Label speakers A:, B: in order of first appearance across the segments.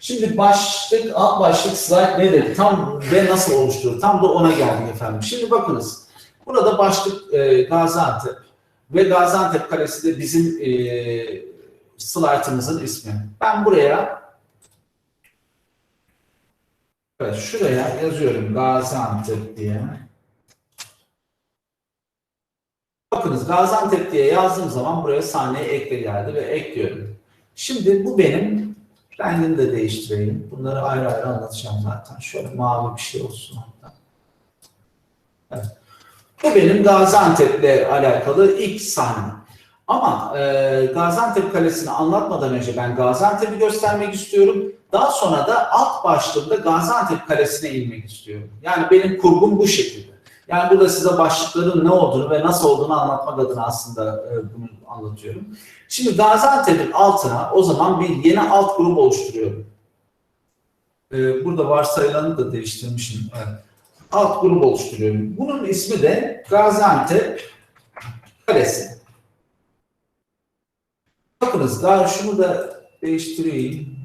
A: Şimdi başlık, alt başlık slide ne dedi? Tam ve nasıl oluşturur? Tam da ona geldik efendim. Şimdi bakınız. Burada başlık e, Gaziantep ve Gaziantep Kalesi de bizim e, slaytımızın ismi. Ben buraya evet, şuraya yazıyorum Gaziantep diye. Bakınız Gaziantep diye yazdığım zaman buraya sahneye ekle geldi ve ekliyorum. Şimdi bu benim rengini de değiştireyim. Bunları ayrı ayrı anlatacağım zaten. Şöyle mavi bir şey olsun hatta. Evet. Bu benim Gaziantep'le alakalı ilk sahnem. Ama e, Gaziantep Kalesi'ni anlatmadan önce ben Gaziantep'i göstermek istiyorum. Daha sonra da alt başlığımda Gaziantep Kalesi'ne inmek istiyorum. Yani benim kurgum bu şekilde. Yani burada size başlıkların ne olduğunu ve nasıl olduğunu anlatmak adına aslında e, bunu anlatıyorum. Şimdi Gaziantep'in altına o zaman bir yeni alt grup oluşturuyorum. E, burada varsayılanı da değiştirmişim. Alt grup oluşturuyorum. Bunun ismi de Gaziantep Kalesi. Bakınız daha şunu da değiştireyim.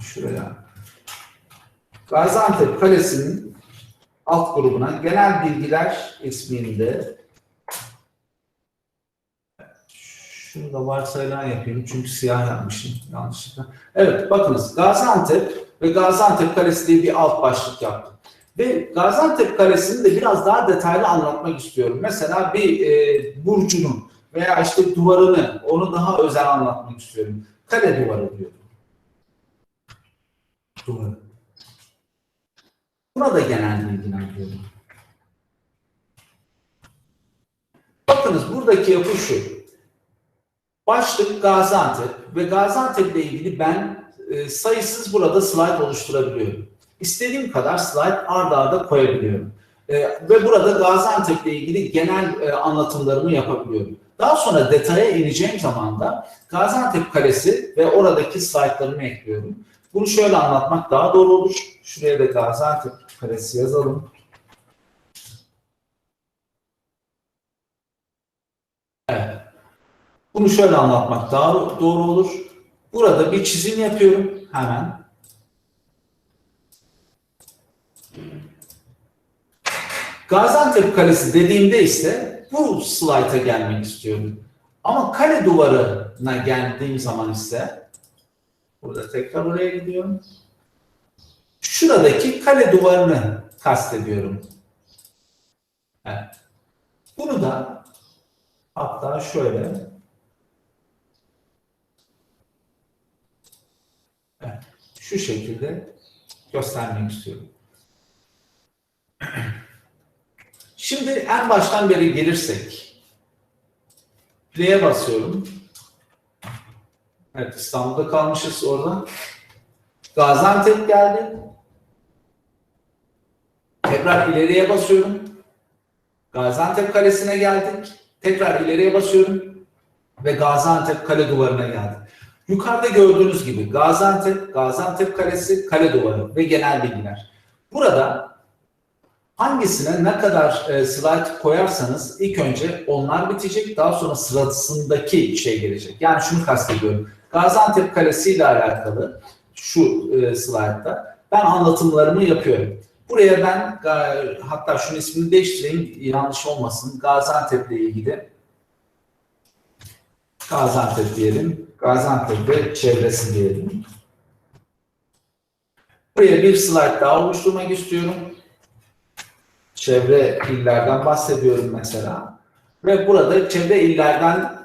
A: Şuraya. Gaziantep Kalesi'nin alt grubuna genel bilgiler isminde şunu da varsayılan yapayım çünkü siyah yapmışım yanlışlıkla. Evet bakınız Gaziantep ve Gaziantep Kalesi diye bir alt başlık yaptım. Ve Gaziantep Kalesi'ni de biraz daha detaylı anlatmak istiyorum. Mesela bir e, burcunun veya işte duvarını onu daha özel anlatmak istiyorum. Kale duvarı diyorum. Duvarı. Buna da genel bilgiler diyorum. Bakınız buradaki yapı şu. Başlık Gaziantep ve Gaziantep ile ilgili ben e, sayısız burada slide oluşturabiliyorum. İstediğim kadar slide arda arda koyabiliyorum. E, ve burada Gaziantep ile ilgili genel e, anlatımlarımı yapabiliyorum. Daha sonra detaya ineceğim zaman da Gaziantep Kalesi ve oradaki slaytlarımı ekliyorum. Bunu şöyle anlatmak daha doğru olur. Şuraya da Gaziantep Kalesi yazalım. Bunu şöyle anlatmak daha doğru olur. Burada bir çizim yapıyorum hemen. Gaziantep Kalesi dediğimde ise bu slayta gelmek istiyorum. Ama kale duvarına geldiğim zaman ise burada tekrar oraya gidiyorum. Şuradaki kale duvarını kastediyorum. Bunu da hatta şöyle şu şekilde göstermek istiyorum. Şimdi en baştan beri gelirsek play'e basıyorum. Evet İstanbul'da kalmışız orada. Gaziantep geldi. Tekrar ileriye basıyorum. Gaziantep Kalesi'ne geldik. Tekrar ileriye basıyorum. Ve Gaziantep Kale Duvarı'na geldik. Yukarıda gördüğünüz gibi Gaziantep, Gaziantep Kalesi, Kale Duvarı ve genel bilgiler. Burada hangisine ne kadar e, slide koyarsanız ilk önce onlar bitecek. Daha sonra sırasındaki şey gelecek. Yani şunu kastediyorum. Gaziantep Kalesi ile alakalı şu e, slide'da ben anlatımlarımı yapıyorum. Buraya ben hatta şunun ismini değiştireyim yanlış olmasın. Gaziantep ile ilgili Gaziantep diyelim. Gaziantep ve çevresi diyelim. Buraya bir slide daha oluşturmak istiyorum. Çevre illerden bahsediyorum mesela. Ve burada çevre illerden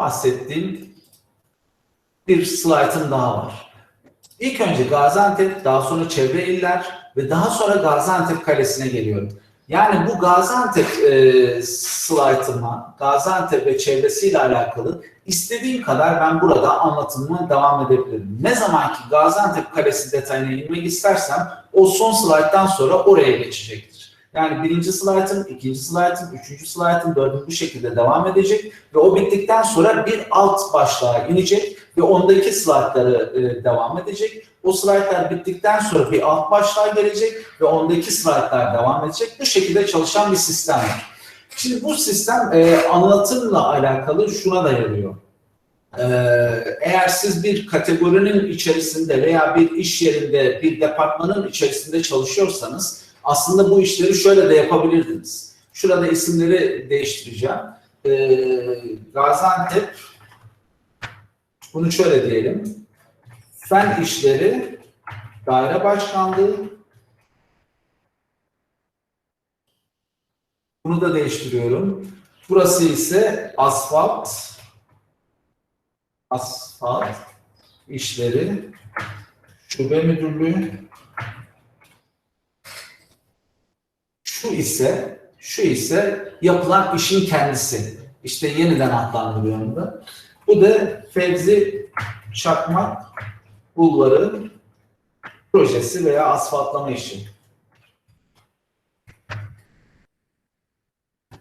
A: bahsettiğim bir slaytım daha var. İlk önce Gaziantep, daha sonra çevre iller ve daha sonra Gaziantep Kalesi'ne geliyorum. Yani bu Gaziantep e, slaytıma, Gaziantep ve çevresiyle alakalı istediğim kadar ben burada anlatımıma devam edebilirim. Ne zaman ki Gaziantep Kalesi detayına inmek istersem o son slayttan sonra oraya geçecektir. Yani birinci slaytım, ikinci slaytım, üçüncü slaytım, dördüncü bu şekilde devam edecek ve o bittikten sonra bir alt başlığa inecek ve ondaki slaytları e, devam edecek. O slaytlar bittikten sonra bir alt başlığa gelecek ve ondaki slaytlar devam edecek. Bu şekilde çalışan bir sistem var. Şimdi bu sistem e, anlatımla alakalı şuna da yarıyor. Ee, eğer siz bir kategorinin içerisinde veya bir iş yerinde, bir departmanın içerisinde çalışıyorsanız aslında bu işleri şöyle de yapabilirdiniz. Şurada isimleri değiştireceğim. Ee, Gaziantep, bunu şöyle diyelim. Fen İşleri Daire Başkanlığı, bunu da değiştiriyorum. Burası ise asfalt, asfalt işleri şube müdürlüğü. Şu ise şu ise yapılan işin kendisi. İşte yeniden adlandırıyorum. Bu da Fevzi Çakmak Bulvarı projesi veya asfaltlama işi.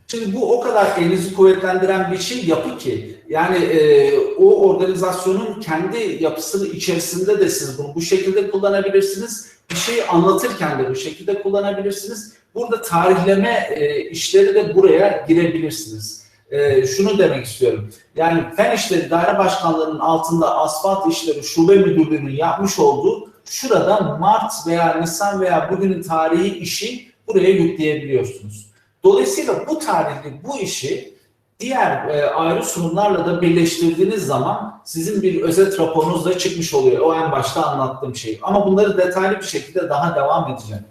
A: Şimdi bu o kadar elinizi kuvvetlendiren bir şey yapı ki yani e, o organizasyonun kendi yapısının içerisinde de siz bunu bu şekilde kullanabilirsiniz. Bir şeyi anlatırken de bu şekilde kullanabilirsiniz. Burada tarihleme e, işleri de buraya girebilirsiniz. E, şunu demek istiyorum. Yani Fen İşleri Daire Başkanlığı'nın altında asfalt işleri şube müdürlüğünün yapmış olduğu şurada Mart veya Nisan veya bugünün tarihi işi buraya yükleyebiliyorsunuz. Dolayısıyla bu tarihli bu işi diğer e, ayrı sunumlarla da birleştirdiğiniz zaman sizin bir özet raporunuz da çıkmış oluyor. O en başta anlattığım şey. Ama bunları detaylı bir şekilde daha devam edeceğim.